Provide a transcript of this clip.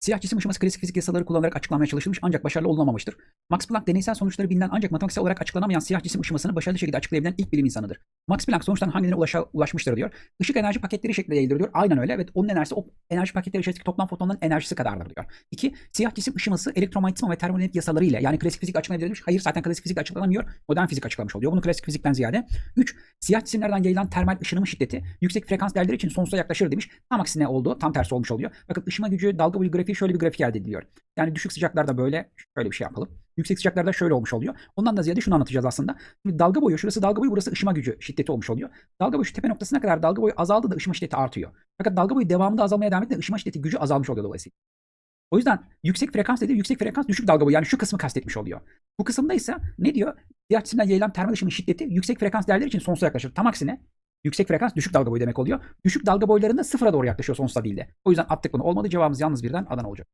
Siyah cisim ışıması klasik fizik yasaları kullanarak açıklanmaya çalışılmış ancak başarılı olunamamıştır. Max Planck deneysel sonuçları bilinen ancak matematiksel olarak açıklanamayan siyah cisim ışımasını başarılı şekilde açıklayabilen ilk bilim insanıdır. Max Planck sonuçtan hangilerine ulaşa, ulaşmıştır diyor. Işık enerji paketleri şeklinde yayılır diyor. Aynen öyle. Evet onun enerjisi o enerji paketleri içerisindeki toplam fotonların enerjisi kadardır diyor. İki, siyah cisim ışıması elektromanyetizma ve termodinamik yasaları ile yani klasik fizik açıklanabilir demiş. Hayır zaten klasik fizik açıklanamıyor. Modern fizik açıklamış oluyor. Bunu klasik fizikten ziyade. 3. Siyah cisimlerden yayılan termal ışınımı şiddeti yüksek frekans değerleri için sonsuza yaklaşır demiş. Tam aksine oldu. Tam tersi olmuş oluyor. Bakın ışıma gücü dalga boyu grafiği şöyle bir grafik elde ediliyor. Yani düşük sıcaklarda böyle şöyle bir şey yapalım. Yüksek sıcaklarda şöyle olmuş oluyor. Ondan da ziyade şunu anlatacağız aslında. Şimdi dalga boyu şurası dalga boyu burası ışıma gücü şiddeti olmuş oluyor. Dalga boyu şu tepe noktasına kadar dalga boyu azaldı da ışıma şiddeti artıyor. Fakat dalga boyu devamında azalmaya devam etti de ışıma şiddeti gücü azalmış oluyor dolayısıyla. O yüzden yüksek frekans dediği yüksek frekans düşük dalga boyu yani şu kısmı kastetmiş oluyor. Bu kısımda ise ne diyor? Siyah cisimden yayılan termal ışının şiddeti yüksek frekans değerleri için sonsuza yaklaşır. Tam aksine yüksek frekans düşük dalga boyu demek oluyor. Düşük dalga boylarında sıfıra doğru yaklaşıyor sonsuza değil de. O yüzden attık bunu. Olmadı cevabımız yalnız birden Adana olacak.